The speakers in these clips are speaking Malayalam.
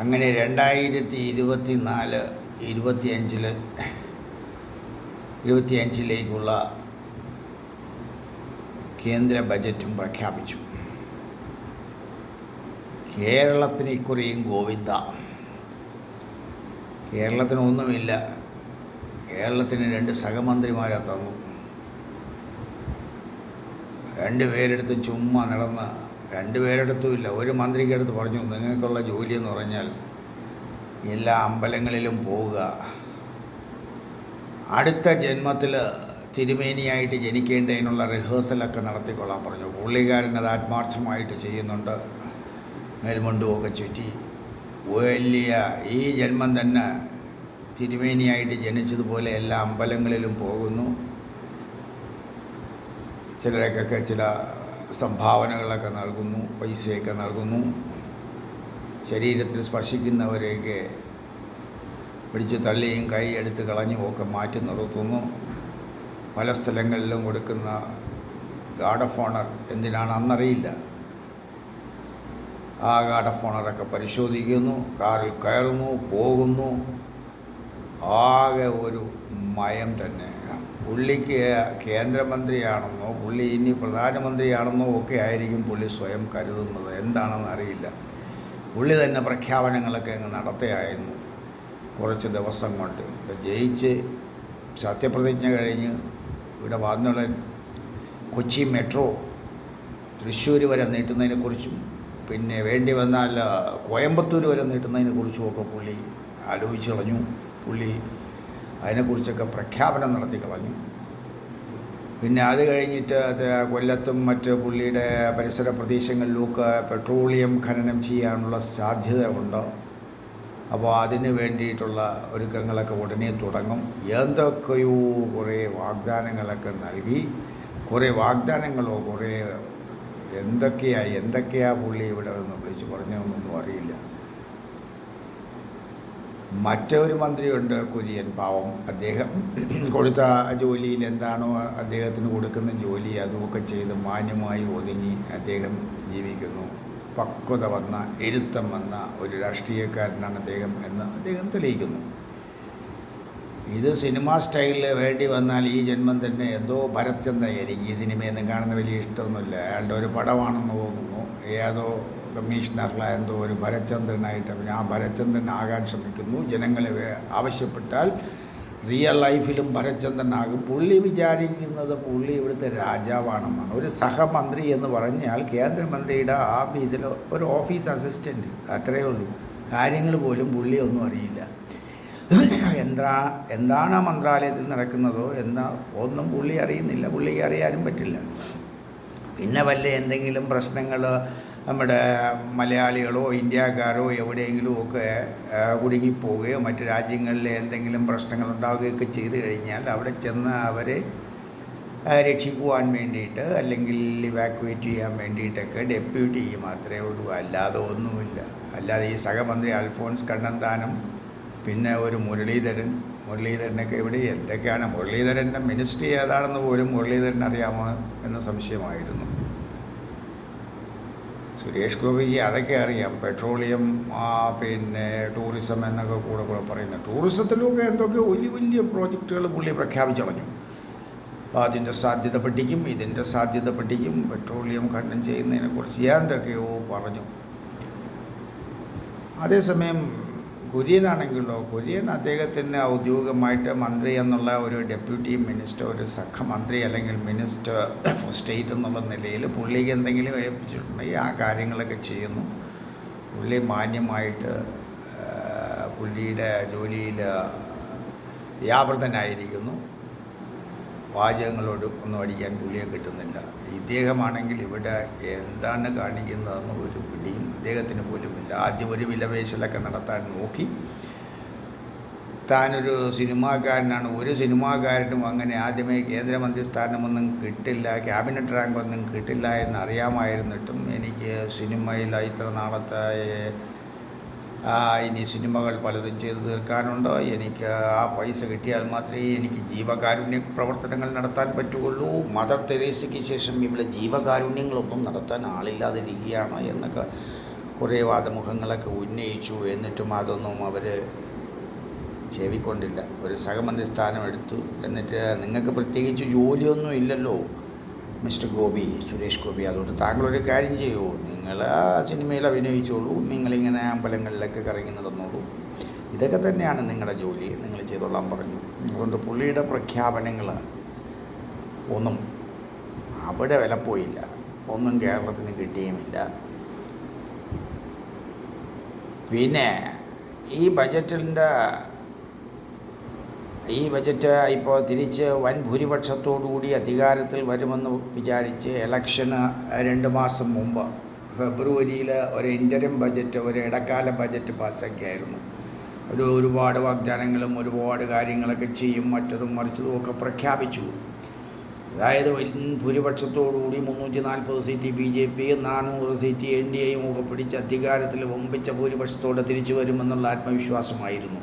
അങ്ങനെ രണ്ടായിരത്തി ഇരുപത്തി നാല് ഇരുപത്തിയഞ്ചിൽ ഇരുപത്തിയഞ്ചിലേക്കുള്ള കേന്ദ്ര ബജറ്റും പ്രഖ്യാപിച്ചു. കേരളത്തിന് ഇക്കുറിയും ഗോവിന്ദ. കേരളത്തിനൊന്നുമില്ല കേരളത്തിന് രണ്ട് സഹമന്ത്രിമാരെ തന്നു. രണ്ട് പേരെടുത്ത് ചുമ്മാ നടന്ന് രണ്ട് പേരെടുത്തും ഇല്ല. ഒരു മന്ത്രിക്കടുത്ത് പറഞ്ഞു നിങ്ങൾക്കുള്ള ജോലി എന്ന് പറഞ്ഞാൽ എല്ലാ അമ്പലങ്ങളിലും പോവുക. അടുത്ത ജന്മത്തിൽ തിരുമേനിയായിട്ട് ജനിക്കേണ്ടതിനുള്ള റിഹേഴ്സലൊക്കെ നടത്തിക്കൊള്ളാൻ പറഞ്ഞു. പുള്ളിക്കാരൻ അത് ആത്മാർത്ഥമായിട്ട് ചെയ്യുന്നുണ്ട്. മേൽമുണ്ടുമൊക്കെ ചുറ്റി. വലിയ ഈ ജന്മം തന്നെ തിരുമേനിയായിട്ട് ജനിച്ചതുപോലെ എല്ലാ അമ്പലങ്ങളിലും പോകുന്നു. ചിലരൊക്കെ ചില സംഭാവനകളൊക്കെ നൽകുന്നു പൈസയൊക്കെ നൽകുന്നു. ശരീരത്തിൽ സ്പർശിക്കുന്നവരെയൊക്കെ പിടിച്ച് തള്ളിയും കൈ എടുത്ത് കളഞ്ഞും ഒക്കെ മാറ്റി നിർത്തുന്നു. പല സ്ഥലങ്ങളിലും കൊടുക്കുന്ന ഗാർഡ് ഓഫ് ഓണർ എന്തിനാണ് അന്നറിയില്ല. ആ ഗാർഡ് ഓഫ് ഓണറൊക്കെ പരിശോധിക്കുന്നു കാറിൽ കയറുന്നു പോകുന്നു. ആകെ ഒരു മയം തന്നെ പുള്ളിക്ക് കേന്ദ്രമന്ത്രിയാണെന്നോ പുള്ളി ഇനി പ്രധാനമന്ത്രിയാണെന്നോ ഒക്കെ ആയിരിക്കും പുള്ളി സ്വയം കരുതുന്നത്. എന്താണെന്ന് അറിയില്ല. പുള്ളി തന്നെ പ്രഖ്യാപനങ്ങളൊക്കെ അങ്ങ് നടത്തുകയായിരുന്നു കുറച്ച് ദിവസം കൊണ്ട്. ജയിച്ച് സത്യപ്രതിജ്ഞ കഴിഞ്ഞ് ഇവിടെ വന്നുള്ള കൊച്ചി മെട്രോ തൃശ്ശൂർ വരെ നീട്ടുന്നതിനെക്കുറിച്ചും പിന്നെ വേണ്ടി വന്നാൽ കോയമ്പത്തൂർ വരെ നീട്ടുന്നതിനെക്കുറിച്ചും ഒക്കെ പുള്ളി ആലോചിച്ച് കളഞ്ഞു. പുള്ളി അതിനെക്കുറിച്ചൊക്കെ പ്രഖ്യാപനം നടത്തി കളഞ്ഞു. പിന്നെ അത് കഴിഞ്ഞിട്ട് അത് കൊല്ലത്തും മറ്റ് പുള്ളിയുടെ പരിസര പ്രദേശങ്ങളിലുമൊക്കെ പെട്രോളിയം ഖനനം ചെയ്യാനുള്ള സാധ്യത ഉണ്ട്? അപ്പോൾ അതിന് വേണ്ടിയിട്ടുള്ള ഒരുക്കങ്ങളൊക്കെ ഉടനെ തുടങ്ങും. എന്തൊക്കെയോ കുറേ വാഗ്ദാനങ്ങളൊക്കെ നൽകി. കുറേ വാഗ്ദാനങ്ങളോ കുറേ എന്തൊക്കെയാണ് എന്തൊക്കെയാണ് പുള്ളി ഇവിടെ നിന്ന് വിളിച്ച് പറഞ്ഞതെന്നൊന്നും അറിയില്ല. മറ്റൊരു മന്ത്രിയുണ്ട് കുര്യൻ പാവം. അദ്ദേഹം കൊടുത്ത ജോലിയിൽ എന്താണോ അദ്ദേഹത്തിന് കൊടുക്കുന്ന ജോലി അതുമൊക്കെ ചെയ്ത് മാന്യമായി ഒതുങ്ങി അദ്ദേഹം ജീവിക്കുന്നു. പക്വത വന്ന എരുത്തം വന്ന ഒരു രാഷ്ട്രീയക്കാരനാണ് അദ്ദേഹം എന്ന് അദ്ദേഹം തെളിയിക്കുന്നു. ഇത് സിനിമ സ്റ്റൈലിൽ വേണ്ടി വന്നാൽ ഈ ജന്മം തന്നെ എന്തോ ഭരത്ചന്ദ്ര ഈ സിനിമയൊന്നും കാണുന്ന വലിയ ഇഷ്ടമൊന്നുമില്ല. അയാളുടെ ഒരു പടമാണെന്ന് തോന്നുന്നു. ഏതോ കമ്മീഷണറിലെ എന്തോ ഒരു ഭരചന്ദ്രനായിട്ട് ഞാൻ ഭരചന്ദ്രൻ ആകാൻ ശ്രമിക്കുന്നു. ജനങ്ങളെ ആവശ്യപ്പെട്ടാൽ റിയൽ ലൈഫിലും ഭരചന്ദ്രനാകും പുള്ളി വിചാരിക്കുന്നത് പുള്ളി ഇവിടുത്തെ രാജാവാണെന്നാണ്. ഒരു സഹമന്ത്രി എന്ന് പറഞ്ഞാൽ കേന്ദ്രമന്ത്രിയുടെ ഓഫീസിൽ ഒരു ഓഫീസ് അസിസ്റ്റന്റ് അത്രയേ ഉള്ളൂ. കാര്യങ്ങൾ പോലും പുള്ളി ഒന്നും അറിയില്ല. എന്താ എന്താണ് മന്ത്രാലയത്തിൽ നടക്കുന്നതോ എന്നാ ഒന്നും പുള്ളി അറിയുന്നില്ല. പുള്ളിക്ക് അറിയാനും പറ്റില്ല. പിന്നെ വല്ല എന്തെങ്കിലും പ്രശ്നങ്ങൾ നമ്മുടെ മലയാളികളോ ഇന്ത്യക്കാരോ എവിടെയെങ്കിലും ഒക്കെ കുടുങ്ങിപ്പോവുകയോ മറ്റു രാജ്യങ്ങളിൽ എന്തെങ്കിലും പ്രശ്നങ്ങൾ ഉണ്ടാവുകയൊക്കെ ചെയ്തു കഴിഞ്ഞാൽ അവിടെ ചെന്ന് അവരെ രക്ഷിക്കുവാൻ വേണ്ടിയിട്ട് അല്ലെങ്കിൽ ഇവാക്യുവേറ്റ് ചെയ്യാൻ വേണ്ടിയിട്ടൊക്കെ ഡെപ്യൂട്ടി മാത്രമേ ഉള്ളൂ. അല്ലാതെ ഒന്നുമില്ല. അല്ലാതെ ഈ സഹമന്ത്രി അൽഫോൺസ് കണ്ണന്താനം പിന്നെ ഒരു മുരളീധരൻ. മുരളീധരനൊക്കെ ഇവിടെ എന്തൊക്കെയാണ്? മുരളീധരന്റെ മിനിസ്ട്രി ഏതാണെന്ന് പോലും മുരളീധരൻ അറിയാമോ എന്ന സംശയമായിരുന്നു. സുരേഷ് ഗോപിക്ക് അതൊക്കെ അറിയാം. പെട്രോളിയം പിന്നെ ടൂറിസം എന്നൊക്കെ കൂടെ കൂടെ പറയുന്നത് ടൂറിസത്തിലൊക്കെ എന്തൊക്കെ വലിയ വലിയ പ്രോജക്റ്റുകൾ പുള്ളി പ്രഖ്യാപിച്ചളഞ്ഞു അപ്പോൾ അതിന്റെ സാധ്യത പട്ടിക്കും ഇതിന്റെ സാധ്യത പട്ടിക്കും പെട്രോളിയം ഖനനം ചെയ്യുന്നതിനെക്കുറിച്ച് എന്തൊക്കെയോ പറഞ്ഞു. അതേസമയം കുര്യനാണെങ്കിലോ കുര്യൻ അദ്ദേഹത്തിന് ഔദ്യോഗികമായിട്ട് മന്ത്രി എന്നുള്ള ഒരു ഡെപ്യൂട്ടി മിനിസ്റ്റർ ഒരു സഖമന്ത്രി അല്ലെങ്കിൽ മിനിസ്റ്റർ ഓഫ് സ്റ്റേറ്റ് എന്നുള്ള നിലയിൽ പുള്ളിക്ക് എന്തെങ്കിലും ഏൽപ്പിച്ചിട്ടുണ്ടെങ്കിൽ ആ കാര്യങ്ങളൊക്കെ ചെയ്യുന്നു. പുള്ളി മാന്യമായിട്ട് പുള്ളിയുടെ ജോലിയിൽ വ്യാപൃതനായിരിക്കുന്നു. വാചകങ്ങളോട് ഒന്നും അടിക്കാൻ പുള്ളിയെ കിട്ടുന്നില്ല. ഇദ്ദേഹമാണെങ്കിൽ ഇവിടെ എന്താണ് കാണിക്കുന്നതെന്ന് ഒരു പിടിയും അദ്ദേഹത്തിന് പോലുമില്ല. ആദ്യം ഒരു വിലപേശലൊക്കെ നടത്താൻ നോക്കി. താനൊരു സിനിമാക്കാരനാണ് ഒരു സിനിമാക്കാരനും അങ്ങനെ ആദ്യമേ കേന്ദ്രമന്ത്രി സ്ഥാനമൊന്നും കിട്ടില്ല ക്യാബിനറ്റ് റാങ്ക് ഒന്നും കിട്ടില്ല എന്ന് അറിയാമായിരുന്നിട്ടും എനിക്ക് സിനിമയിൽ ഇത്ര നാളത്തെ ഇനി സിനിമകൾ പലതും ചെയ്തു തീർക്കാനുണ്ടോ? എനിക്ക് ആ പൈസ കിട്ടിയാൽ മാത്രമേ എനിക്ക് ജീവകാരുണ്യ പ്രവർത്തനങ്ങൾ നടത്താൻ പറ്റുകയുള്ളൂ. മദർ തെരേസയ്ക്ക് ശേഷം ഇവിടെ ജീവകാരുണ്യങ്ങളൊന്നും നടത്താൻ ആളില്ലാതിരിക്കുകയാണ് എന്നൊക്കെ കുറേ വാദമുഖങ്ങളൊക്കെ ഉന്നയിച്ചു എന്നിട്ടും അതൊന്നും അവർ ചെവിക്കൊണ്ടില്ല. ഒരു സഹമന്ത്രി സ്ഥാനം എടുത്തു എന്നിട്ട് നിങ്ങൾക്ക് പ്രത്യേകിച്ച് ജോലിയൊന്നും ഇല്ലല്ലോ മിസ്റ്റർ ഗോപി സുരേഷ് ഗോപി. അതുകൊണ്ട് താങ്കളൊരു കാര്യം ചെയ്യൂ. നിങ്ങൾ ആ സിനിമയിൽ അഭിനയിച്ചോളൂ. നിങ്ങളിങ്ങനെ അമ്പലങ്ങളിലൊക്കെ കറങ്ങി നടന്നോളൂ. ഇതൊക്കെ തന്നെയാണ് നിങ്ങളുടെ ജോലി നിങ്ങൾ ചെയ്തോളാൻ പറഞ്ഞു. അതുകൊണ്ട് പുള്ളിയുടെ പ്രഖ്യാപനങ്ങൾ ഒന്നും അവിടെ വില പോയില്ല ഒന്നും കേരളത്തിന് കിട്ടിയുമില്ല. പിന്നെ ഈ ബജറ്റിന്റെ ഈ ബജറ്റ് ഇപ്പോൾ തിരിച്ച് വൻ ഭൂരിപക്ഷത്തോടുകൂടി അധികാരത്തിൽ വരുമെന്ന് വിചാരിച്ച് ഇലക്ഷന് രണ്ട് മാസം മുമ്പ് ഫെബ്രുവരിയിൽ ഒരു ഇന്റരം ബജറ്റ് ഒരു ഇടക്കാല ബജറ്റ് പാസ്സാക്കിയായിരുന്നു ഒരു ഒരുപാട് വാഗ്ദാനങ്ങളും ഒരുപാട് കാര്യങ്ങളൊക്കെ ചെയ്യും മറ്റതും മറിച്ചതും ഒക്കെ പ്രഖ്യാപിച്ചു. അതായത് ഭൂരിപക്ഷത്തോടുകൂടി മുന്നൂറ്റി നാൽപ്പത് സീറ്റ് ബി ജെ പി നാനൂറ് സീറ്റ് എൻ ഡി എയും ഒക്കെ പിടിച്ച് അധികാരത്തിൽ വമ്പിച്ച ഭൂരിപക്ഷത്തോടെ തിരിച്ചു വരുമെന്നുള്ള ആത്മവിശ്വാസമായിരുന്നു.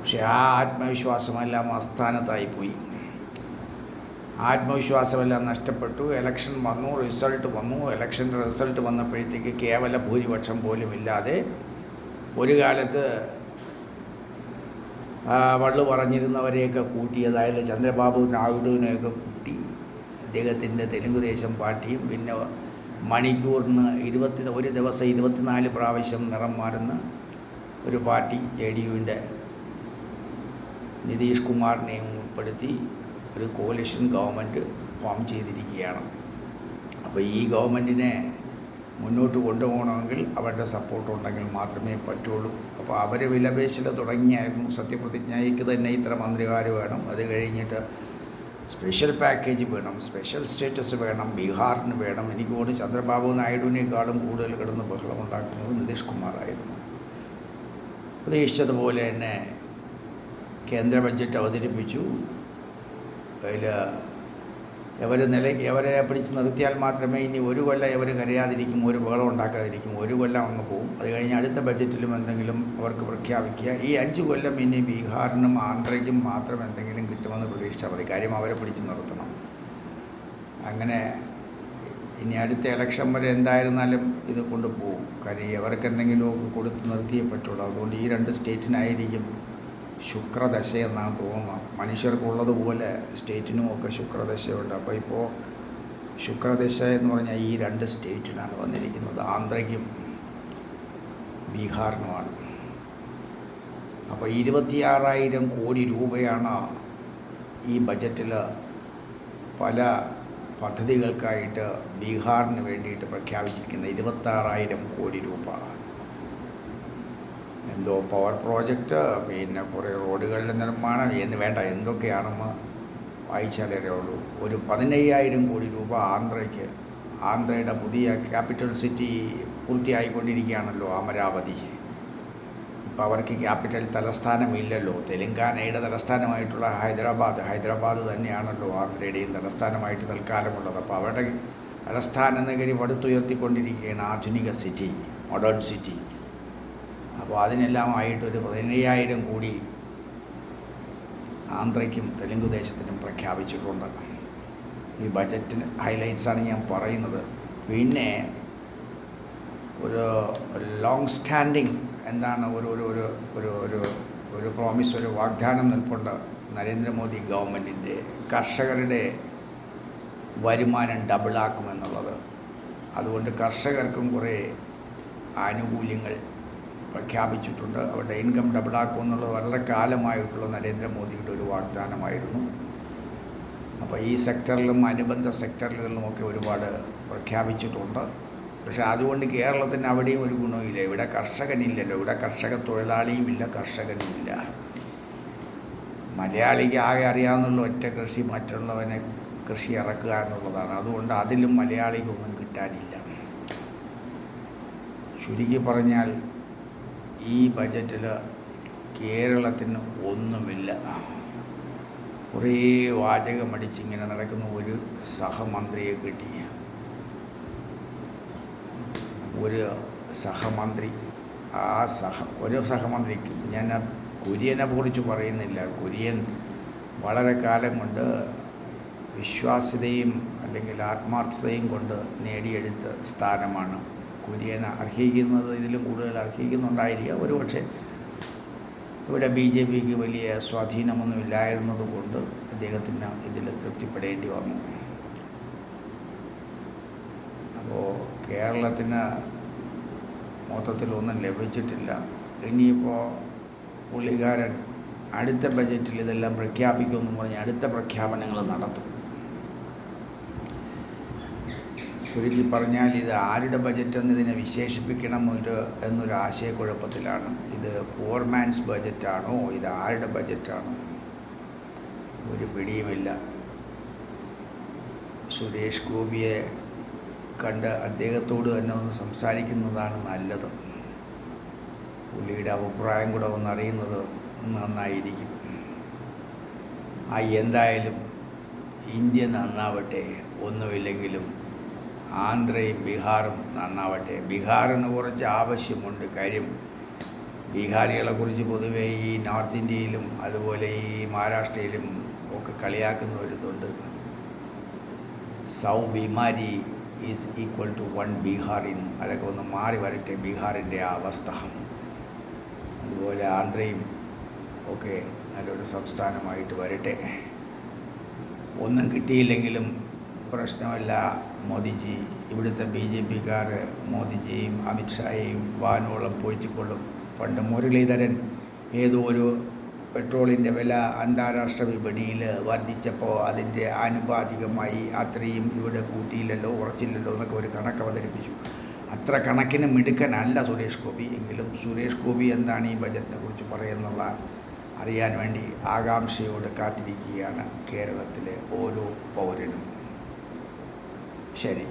പക്ഷെ ആ ആത്മവിശ്വാസമെല്ലാം അസ്ഥാനത്തായിപ്പോയി ആത്മവിശ്വാസമെല്ലാം നഷ്ടപ്പെട്ടു. എലക്ഷൻ വന്നു റിസൾട്ട് വന്നു. ഇലക്ഷന്റെ റിസൾട്ട് വന്നപ്പോഴത്തേക്ക് കേവല ഭൂരിപക്ഷം പോലും ഇല്ലാതെ ഒരു കാലത്ത് വള്ളു പറഞ്ഞിരുന്നവരെയൊക്കെ കൂട്ടി അതായത് ചന്ദ്രബാബു നായിഡുവിനെയൊക്കെ കൂട്ടി അദ്ദേഹത്തിന്റെ തെലുങ്കുദേശം പാർട്ടിയും പിന്നെ മണിക്കൂറിന് ഇരുപത്തി ഒരു ദിവസം ഇരുപത്തിനാല് പ്രാവശ്യം നിറം മാറുന്ന ഒരു പാർട്ടി ജെ ഡി യുവിന്റെ നിതീഷ് കുമാറിനെയും ഉൾപ്പെടുത്തി ഒരു കോalition ഗവൺമെന്റ് ഫോം ചെയ്തിരിക്കുകയാണ്. അപ്പോൾ ഈ ഗവൺമെന്റിനെ മുന്നോട്ട് കൊണ്ടുപോകണമെങ്കിൽ അവരുടെ സപ്പോർട്ട് ഉണ്ടെങ്കിൽ മാത്രമേ പറ്റുള്ളൂ. അപ്പോൾ അവർ വിലപേശൽ തുടങ്ങിയായിരുന്നു. സത്യപ്രതിജ്ഞയ്ക്ക് തന്നെ ഇത്ര മന്ത്രിമാർ വേണം. അത് കഴിഞ്ഞിട്ട് സ്പെഷ്യൽ പാക്കേജ് വേണം സ്പെഷ്യൽ സ്റ്റേറ്റസ് വേണം ബീഹാറിന് വേണം. എനിക്ക് തോന്നുന്നു ചന്ദ്രബാബു നായിഡുവിനേക്കാളും കൂടുതൽ കിടന്ന് ബഹളമുണ്ടാക്കുന്നത് നിതീഷ് കുമാറായിരുന്നു പ്രതീക്ഷിച്ചതുപോലെ തന്നെ കേന്ദ്ര ബഡ്ജറ്റ് അവതരിപ്പിച്ചു. അതിൽ എവരെ നില എവരെ പിടിച്ച് നിർത്തിയാൽ മാത്രമേ ഇനി ഒരു കൊല്ലം ഇവർ കരയാതിരിക്കും ഒരു ബഹളം ഉണ്ടാക്കാതിരിക്കും ഒരു കൊല്ലം അങ്ങ് പോകും അത് കഴിഞ്ഞ് അടുത്ത ബജറ്റിലും എന്തെങ്കിലും അവർക്ക് പ്രഖ്യാപിക്കുക. ഈ അഞ്ച് കൊല്ലം ഇനി ബീഹാറിനും ആന്ധ്രയ്ക്കും മാത്രം എന്തെങ്കിലും കിട്ടുമെന്ന് പ്രതീക്ഷിച്ചാൽ മതി. കാര്യം അവരെ പിടിച്ച് നിർത്തണം. അങ്ങനെ ഇനി അടുത്ത ഇലക്ഷൻ വരെ എന്തായിരുന്നാലും ഇത് കൊണ്ടുപോകും കാര്യം ഇവർക്ക് എന്തെങ്കിലുമൊക്കെ കൊടുത്ത് നിർത്തിയേ പറ്റുള്ളൂ. അതുകൊണ്ട് ഈ രണ്ട് സ്റ്റേറ്റിനായിരിക്കും ശുക്രദശ എന്നാണ് തോന്നുന്നത്. മനുഷ്യർക്കുള്ളതുപോലെ സ്റ്റേറ്റിനും ഒക്കെ ശുക്രദശയുണ്ട്. അപ്പോൾ ഇപ്പോൾ ശുക്രദശ എന്ന് പറഞ്ഞാൽ ഈ രണ്ട് സ്റ്റേറ്റിനാണ് വന്നിരിക്കുന്നത്. ആന്ധ്രയ്ക്കും ബീഹാറിനുമാണ്. അപ്പോൾ ഇരുപത്തിയാറായിരം കോടി രൂപയാണ് ഈ ബജറ്റിൽ പല പദ്ധതികൾക്കായിട്ട് ബീഹാറിന് വേണ്ടിയിട്ട് പ്രഖ്യാപിച്ചിരിക്കുന്നത്. ഇരുപത്താറായിരം കോടി രൂപ. എന്തോ പവർ പ്രോജക്റ്റ് പിന്നെ കുറേ റോഡുകളുടെ നിർമ്മാണം എന്ന് വേണ്ട എന്തൊക്കെയാണെന്ന് വായിച്ചാലേ ഉള്ളൂ. ഒരു പതിനയ്യായിരം കോടി രൂപ ആന്ധ്രയ്ക്ക് ആന്ധ്രയുടെ പുതിയ ക്യാപിറ്റൽ സിറ്റി പൂർത്തിയായിക്കൊണ്ടിരിക്കുകയാണല്ലോ അമരാവതി. ഇപ്പോൾ അവർക്ക് ക്യാപിറ്റൽ തലസ്ഥാനമില്ലല്ലോ. തെലങ്കാനയുടെ തലസ്ഥാനമായിട്ടുള്ള ഹൈദരാബാദ് ഹൈദരാബാദ് തന്നെയാണല്ലോ ആന്ധ്രയുടെയും തലസ്ഥാനമായിട്ട് തൽക്കാലമുള്ളത്. അപ്പോൾ അവരുടെ തലസ്ഥാന നഗരി പടുത്തുയർത്തിക്കൊണ്ടിരിക്കുകയാണ് ആധുനിക സിറ്റി മോഡേൺ സിറ്റി അപ്പോൾ അതിനെല്ലാമായിട്ട് ഒരു പതിനയ്യായിരം കോടി ആന്ധ്രയ്ക്കും തെലുങ്ക് ദേശത്തിനും പ്രഖ്യാപിച്ചിട്ടുണ്ട്. ഈ ബജറ്റിന് ഹൈലൈറ്റ്സാണ് ഞാൻ പറയുന്നത്. പിന്നെ ഒരു ലോങ് സ്റ്റാൻഡിങ് എന്താണ് ഒരു ഒരു ഒരു ഒരു ഒരു ഒരു പ്രോമിസ് ഒരു വാഗ്ദാനം നിൽപ്പുണ്ട് നരേന്ദ്രമോദി ഗവൺമെന്റിന്റെ കർഷകരുടെ വരുമാനം ഡബിളാക്കുമെന്നുള്ളത് അതുകൊണ്ട് കർഷകർക്കും കുറേ ആനുകൂല്യങ്ങൾ പ്രഖ്യാപിച്ചിട്ടുണ്ട്. അവരുടെ ഇൻകം ഡബിളാക്കും എന്നുള്ളത് വളരെ കാലമായിട്ടുള്ള നരേന്ദ്രമോദിയുടെ ഒരു വാഗ്ദാനമായിരുന്നു. അപ്പോൾ ഈ സെക്ടറിലും അനുബന്ധ സെക്ടറുകളിലുമൊക്കെ ഒരുപാട് പ്രഖ്യാപിച്ചിട്ടുണ്ട്. പക്ഷേ അതുകൊണ്ട് കേരളത്തിന് അവിടെയും ഒരു ഗുണമില്ല ഇവിടെ കർഷകനില്ലല്ലോ. ഇവിടെ കർഷക തൊഴിലാളിയും ഇല്ല കർഷകനുമില്ല. മലയാളിക്ക് ആകെ അറിയാവുന്നുള്ള ഒറ്റ കൃഷി മറ്റുള്ളവനെ കൃഷി ഇറക്കുക എന്നുള്ളതാണ്. അതുകൊണ്ട് അതിലും മലയാളിക്കൊന്നും കിട്ടാനില്ല. ചുരുക്കി പറഞ്ഞാൽ ഈ ബജറ്റിൽ കേരളത്തിന് ഒന്നുമില്ല. കുറേ വാചകമടിച്ച് ഇങ്ങനെ നടക്കുന്ന ഒരു സഹമന്ത്രിയെ കിട്ടി. ഒരു സഹമന്ത്രി ആ സഹ ഒരു സഹമന്ത്രിക്ക് ഞാൻ ആ കുര്യനെ കുറിച്ച് പറയുന്നില്ല. കുര്യൻ വളരെ കാലം കൊണ്ട് വിശ്വാസ്യതയും അല്ലെങ്കിൽ ആത്മാർത്ഥതയും കൊണ്ട് നേടിയെടുത്ത സ്ഥാനമാണ്. കുര്യൻ അർഹിക്കുന്നത് ഇതിലും കൂടുതൽ അർഹിക്കുന്നുണ്ടായിരിക്കുക ഒരു പക്ഷേ ഇവിടെ ബി ജെ പിക്ക് വലിയ സ്വാധീനമൊന്നും ഇല്ലായിരുന്നത് കൊണ്ട് അദ്ദേഹത്തിന് ഇതിൽ തൃപ്തിപ്പെടേണ്ടി വന്നു. അപ്പോൾ കേരളത്തിന് മൊത്തത്തിലൊന്നും ലഭിച്ചിട്ടില്ല. ഇനിയിപ്പോൾ പുള്ളിക്കാരൻ അടുത്ത ബജറ്റിൽ ഇതെല്ലാം പ്രഖ്യാപിക്കുമെന്ന് പറഞ്ഞ് അടുത്ത പ്രഖ്യാപനങ്ങൾ നടത്തും. ചുരുക്കി പറഞ്ഞാൽ ഇത് ആരുടെ ബജറ്റ് എന്ന് ഇതിനെ വിശേഷിപ്പിക്കണം ഒരു എന്നൊരു ആശയക്കുഴപ്പത്തിലാണ്. ഇത് പൂർമാൻസ് ബജറ്റാണോ ഇത് ആരുടെ ബജറ്റാണോ ഒരു പിടിയുമില്ല. സുരേഷ് ഗോപിയെ കണ്ട് അദ്ദേഹത്തോട് തന്നെ ഒന്ന് സംസാരിക്കുന്നതാണ് നല്ലത്. പുള്ളിയുടെ അഭിപ്രായം കൂടെ ഒന്ന് അറിയുന്നത് നന്നായിരിക്കും. ആ എന്തായാലും ഇന്ത്യ നന്നാവട്ടെ. ഒന്നുമില്ലെങ്കിലും ആന്ധ്രയും ബീഹാറും നന്നാവട്ടെ. ബീഹാറിന് കുറച്ച് ആവശ്യമുണ്ട് കാര്യം. ബീഹാരികളെ കുറിച്ച് പൊതുവേ ഈ നോർത്ത് ഇന്ത്യയിലും അതുപോലെ ഈ മഹാരാഷ്ട്രയിലും ഒക്കെ കളിയാക്കുന്ന ഒരു ഇതുണ്ട്. സൗ ബിമാരി is equal to one Bihar in അതൊക്കെ ഒന്ന് മാറി വരട്ടെ ബീഹാറിന്റെ ആ അവസ്ഥ. അതുപോലെ ആന്ധ്രയും ഒക്കെ നല്ലൊരു സംസ്ഥാനമായിട്ട് വരട്ടെ. ഒന്നും കിട്ടിയില്ലെങ്കിലും പ്രശ്നമല്ല. മോദിജി ഇവിടുത്തെ ബി ജെ പിക്കാർ മോദിജിയും അമിത്ഷായെയും വാനോളം പൊഴിച്ചിക്കൊള്ളും പണ്ട് മുരളീധരൻ ഏതോ ഒരു പെട്രോളിന്റെ വില അന്താരാഷ്ട്ര വിപണിയിൽ വർദ്ധിച്ചപ്പോൾ അതിന്റെ ആനുപാതികമായി അത്രയും ഇവിടെ കൂട്ടിയില്ലല്ലോ ഉറച്ചില്ലല്ലോ എന്നൊക്കെ ഒരു കണക്ക് അവതരിപ്പിച്ചു. അത്ര കണക്കിന് മിടുക്കനല്ല സുരേഷ് ഗോപി എങ്കിലും സുരേഷ് ഗോപി എന്താണ് ഈ ബജറ്റിനെ കുറിച്ച് പറയുന്നുള്ള അറിയാൻ വേണ്ടി ആകാംക്ഷയോട് കാത്തിരിക്കുകയാണ് കേരളത്തിലെ ഓരോ പൗരനും. ശരി.